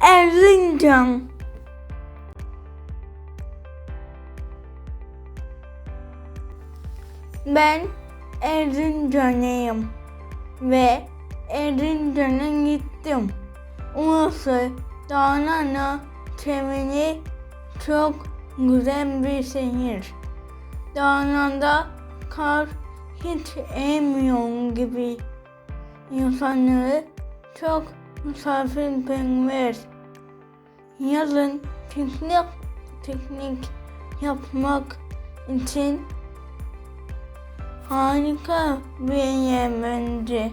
Erzincan Ben Erzincan'ıyım ve Erzincan'a gittim. Orası dağlarla çevrili çok güzel bir şehir. Dağlarda kar hiç emiyor gibi. İnsanları çok misafirperver. Yazın piknik, piknik yapmak için harika bir yer bence.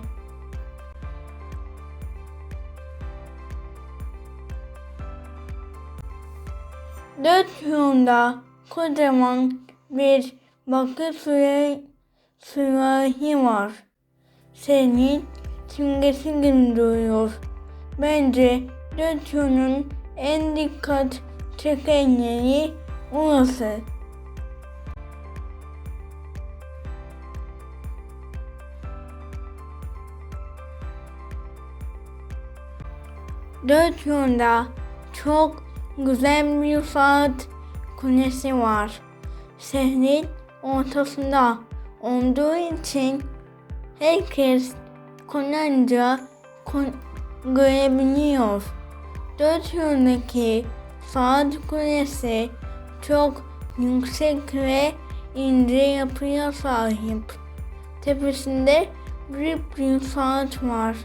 Dört yolda kocaman bir bakır süre, sürahi var. Senin simgesi gibi duruyor. Bence dört yolun en dikkat çeken yeri orası. Dört yolda çok güzel bir saat kulesi var. Şehrin ortasında olduğu için herkes kolayca kon- görebiliyor. Dört yoldaki saat kulesi çok yüksek ve ince yapıya sahip. Tepesinde büyük bir saat var.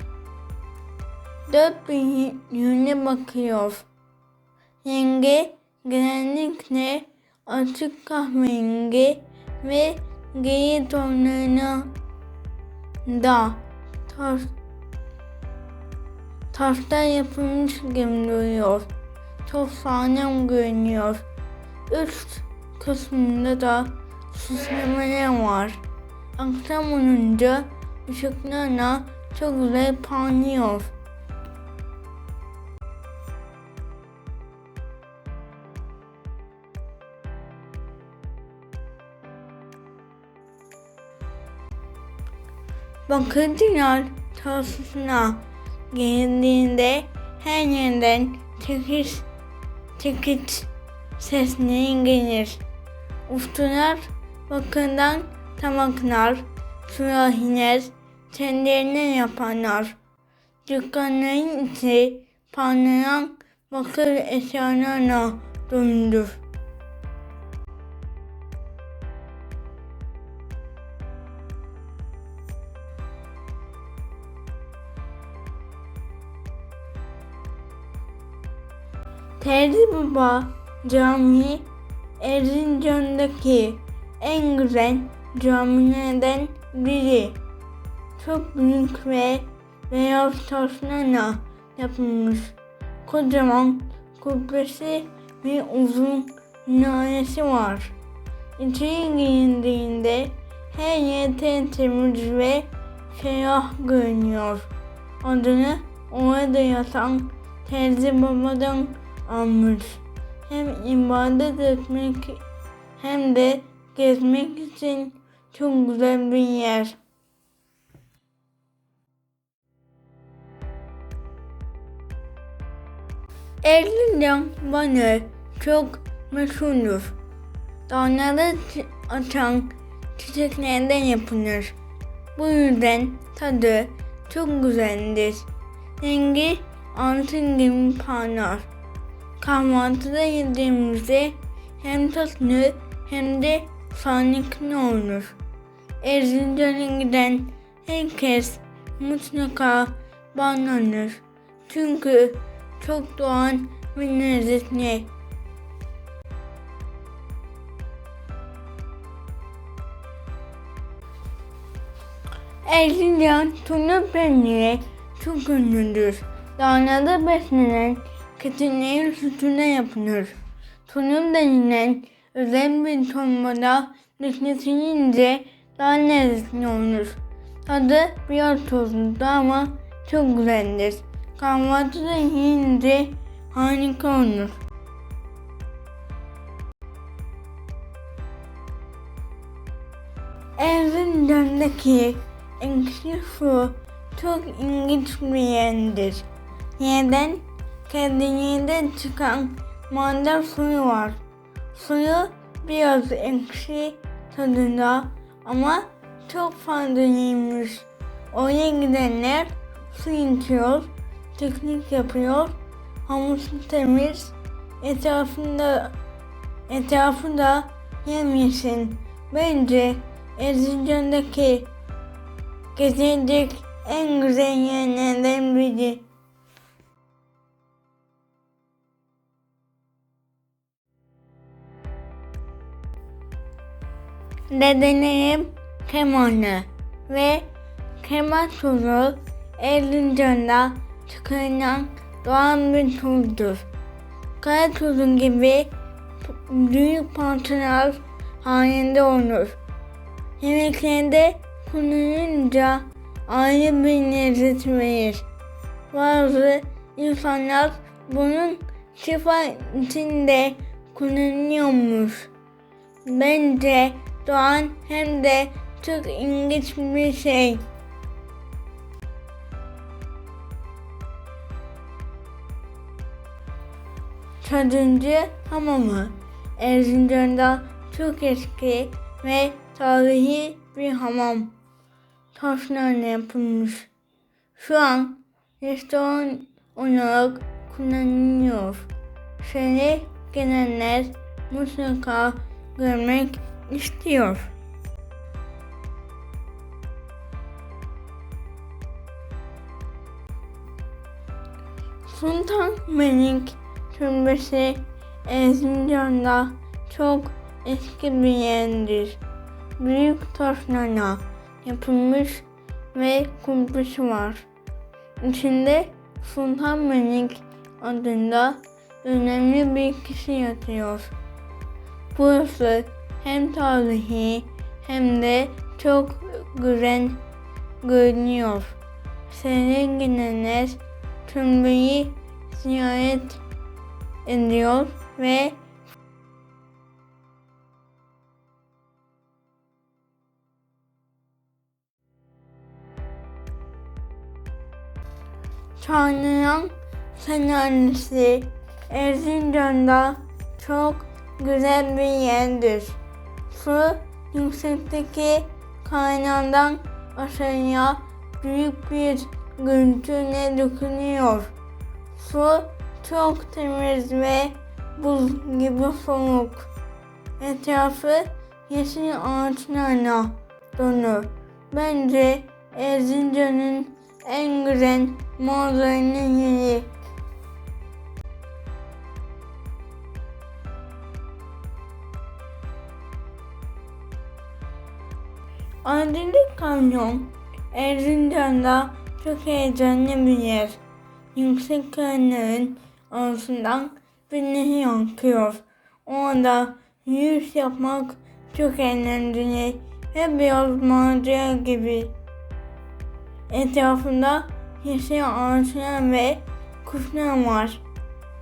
Dört bir yöne bakıyor. Rengi genellikle açık kahverengi ve gri tonlarına da taş, taştan yapılmış duruyor. Çok sağlam görünüyor. Üst kısmında da süslemeler var. Akşam olunca ışıklarla çok güzel parlıyor. Bakıcılar tarlasına geldiğinde her yerden çekiş, çekiç sesleri gelir. Ustalar bakırdan tabaklar, sürahiler, tenderine yaparlar. Dükkanların içi parlayan bakır eşyalarla doludur. Terzi Baba Camii Erzincan'daki en güzel camilerden biri. Çok büyük ve beyaz taşlarla yapılmış. Kocaman kubbesi ve uzun minaresi var. İçeri girildiğinde her yer tertemiz ve ferah görünüyor. Adını orada yatan Terzi Baba'dan almış. Hem ibadet etmek hem de gezmek için çok güzel bir yer. Erzincan Vanı çok meşhurdur. Dağları açan çiçeklerden yapılır. Bu yüzden tadı çok güzeldir. Rengi altın gibi parlar. Kahvaltıda yediğimizde hem tatlı hem de sağlıklı olur. Erzincan'a giden herkes mutlaka bağlanır. Çünkü çok doğal ve lezzetli. Erzincan tulum peyniri çok ünlüdür. Dağlarda beslenen keçilerin sütüne yapılır. Tulum denilen özel bir tombada düşünülünce daha lezzetli olur. Tadı biraz tuzlu ama çok güzeldir. Kahvaltıda yiyince harika olur. Erzincan'daki ekşi su çok ilginç bir yerdir. Neden? Kendiliğinden çıkan maden suyu var. Suyu biraz ekşi tadında ama çok faydalıymış. Oraya gidenler su içiyor, piknik yapıyor, havuzu temiz, etrafında etrafında yemyeşil. Bence Erzincan'daki gezilecek en güzel yerlerden biri. Dedelerim kemanı ve keman turu Erzincan'da çıkarılan doğal bir turdur. Kara turu gibi büyük parçalar halinde olur. Yemeklerde kullanınca ayrı bir lezzet verir. Bazı insanlar bunun şifa için de kullanıyormuş. Bence doğan hem de çok ilginç bir şey. Çadırcı hamamı Erzincan'da çok eski ve tarihi bir hamam. Taşlarla yapılmış. Şu an restoran olarak kullanılıyor. Şehre gelenler mutlaka görmek istiyor. Sultan Melik Türbesi Erzincan'da çok eski bir yerdir. Büyük taşlarla yapılmış ve kubbesi var. İçinde Sultan Melik adında önemli bir kişi yatıyor. Burası hem tarihi hem de çok güzel görünüyor. Seyre gelenler türbeyi ziyaret ediyor ve Çağlayan Senaryosu Erzincan'da çok güzel bir yerdir. Su yüksekteki kaynağından aşağıya büyük bir görüntüyle dökülüyor. Su çok temiz ve buz gibi soğuk. Etrafı yeşil ağaçlarla dolu. Bence Erzincan'ın en güzel manzaralı yeri. Aydınlık Kanyon Erzincan'da çok heyecanlı bir yer. Yüksek kayaların arasından bir nehir akıyor. Orada yürüyüş yapmak çok eğlenceli ve biraz macera gibi. Etrafında yeşil ağaçlar ve kuşlar var.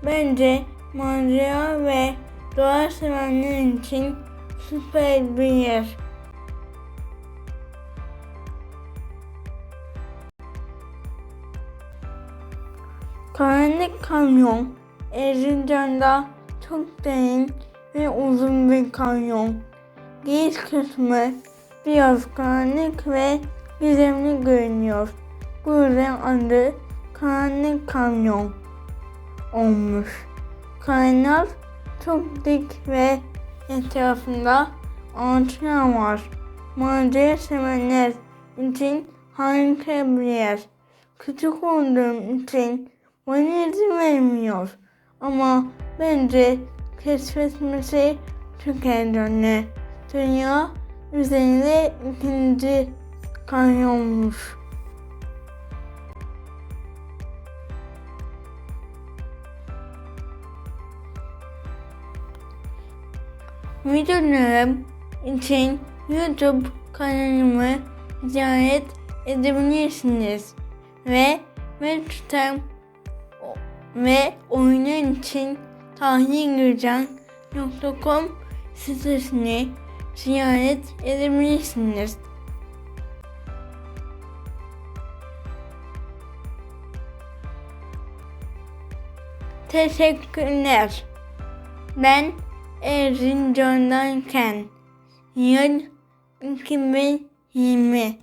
Bence macera ve doğa sevenler için süper bir yer. Karanlık Kanyon, Erzincan'da çok derin ve uzun bir kanyon. Giriş kısmı biraz karanlık ve gizemli görünüyor. Bu yüzden adı Karanlık Kanyon olmuş. Kaynar çok dik ve etrafında ağaçlar var. Macera sevenler için harika bir yer. Küçük olduğum için bana izin vermiyor. Ama bence keşfetmesi çok heyecanlı. Dünya üzerinde ikinci kanyonmuş. Videolarım için YouTube kanalımı ziyaret edebilirsiniz ve web sitem ve oyunlar için tahlilgürcan.com sitesini ziyaret edebilirsiniz. Teşekkürler. Ben Erzincan'dayken yıl 2020